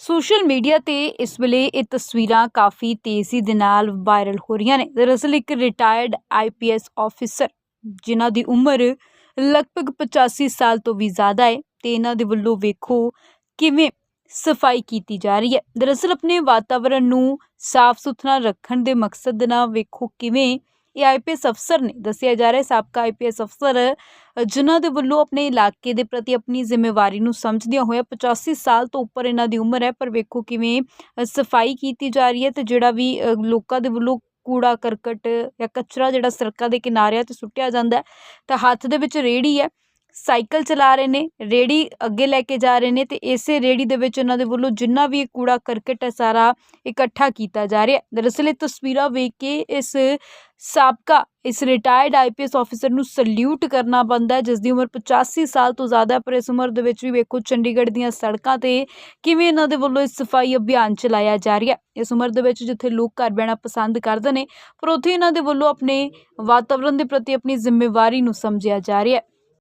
Social media ਤੇ ਇਸ ਵੇਲੇ ਇਹ ਤਸਵੀਰਾਂ ਕਾਫੀ ਤੇਜ਼ੀ ਦੇ ਨਾਲ ਵਾਇਰਲ ਹੋ ਰਹੀਆਂ ਨੇ। ਦਰਅਸਲ ਇੱਕ ਰਿਟਾਇਰਡ ਆਈਪੀਐਸ ਆਫੀਸਰ ਜਿਨ੍ਹਾਂ ਦੀ ਉਮਰ ਲਗਭਗ 85 ਸਾਲ ਤੋਂ ਵੀ ਜ਼ਿਆਦਾ ਹੈ ਤੇ ਇਹਨਾਂ ਦੇ ਵੱਲੋਂ ਵੇਖੋ ਕਿਵੇਂ ਸਫ਼ਾਈ ਕੀਤੀ ਜਾ ਰਹੀ ਹੈ। ਦਰਅਸਲ ਆਪਣੇ ਵਾਤਾਵਰਣ ਨੂੰ ਸਾਫ਼ ਸੁਥਰਾ ਰੱਖਣ ਦੇ ਮਕਸਦ ਨਾਲ ਵੇਖੋ ਕਿਵੇਂ ਇਹ ਆਈਪੀਐਸ ਅਫਸਰ ਨੇ ਦੱਸਿਆ ਜਾ ਰਿਹਾ ਹੈ। ਸਾਬਕਾ ਆਈਪੀਐਸ ਅਫਸਰ ਅ, ਜਿਨ੍ਹਾਂ ਦੇ ਵੱਲੋਂ ਆਪਣੇ ਇਲਾਕੇ ਦੇ ਪ੍ਰਤੀ ਆਪਣੀ ਜ਼ਿੰਮੇਵਾਰੀ ਨੂੰ ਸਮਝਦਿਆਂ ਹੋਇਆ 85 ਸਾਲ ਤੋਂ ਉੱਪਰ ਇਹਨਾਂ ਦੀ ਉਮਰ ਹੈ ਪਰ ਵੇਖੋ ਕਿਵੇਂ ਸਫ਼ਾਈ ਕੀਤੀ ਜਾ ਰਹੀ ਹੈ ਤੇ ਜਿਹੜਾ ਵੀ ਲੋਕਾਂ ਦੇ ਵੱਲੋਂ ਕੂੜਾ ਕਰਕਟ ਜਾਂ ਕਚਰਾ ਜਿਹੜਾ ਸੜਕਾਂ ਦੇ ਕਿਨਾਰਿਆਂ ਤੇ ਸੁੱਟਿਆ ਜਾਂਦਾ ਤਾਂ ਹੱਥ ਦੇ ਵਿੱਚ ਰੇੜੀ ਹੈ। ਸਾਈਕਲ ਚਲਾ ਰਹੇ ਨੇ ਰੇੜੀ ਅੱਗੇ ਲੈ ਕੇ ਜਾ ਰਹੇ ਨੇ ਤੇ ਇਸੇ ਰੇੜੀ ਦੇ ਵਿੱਚ ਉਹਨਾਂ ਦੇ ਵੱਲੋਂ ਜਿੰਨਾ ਵੀ ਕੂੜਾ ਕਰਕਟ ਹੈ ਸਾਰਾ ਇਕੱਠਾ ਕੀਤਾ ਜਾ ਰਿਹਾ ਦਰਅਸਲ ਇਹ ਤਸਵੀਰਾਂ ਵੇਖ ਕੇ ਇਸ ਸਾਬਕਾ, ਇਸ ਰਿਟਾਇਰਡ ਆਈਪੀਐਸ ਆਫੀਸਰ ਨੂੰ ਸਲੂਟ ਕਰਨਾ ਬਣਦਾ ਹੈ ਜਿਸ ਦੀ ਉਮਰ 85 ਸਾਲ ਤੋਂ ਜ਼ਿਆਦਾ ਹੈ, ਪਰ ਇਸ ਉਮਰ ਦੇ ਵਿੱਚ ਵੀ ਵੇਖੋ ਚੰਡੀਗੜ੍ਹ ਦੀਆਂ ਸੜਕਾਂ ਤੇ ਕਿਵੇਂ ਇਹਨਾਂ ਦੇ ਵੱਲੋਂ ਇਸ ਸਫ਼ਾਈ ਅਭਿਆਨ ਚਲਾਇਆ ਜਾ ਰਿਹਾ ਇਸ ਉਮਰ ਦੇ ਵਿੱਚ ਜਿੱਥੇ ਲੋਕ ਘਰ ਬਹਿਣਾ ਪਸੰਦ ਕਰਦੇ ਨੇ, ਪਰ ਉੱਥੇ ਇਹਨਾਂ ਦੇ ਵੱਲੋਂ ਆਪਣੇ ਵਾਤਾਵਰਣ ਦੇ ਪ੍ਰਤੀ ਆਪਣੀ ਜ਼ਿੰਮੇਵਾਰੀ ਨੂੰ ਸਮਝਿਆ ਜਾ ਰਿਹਾ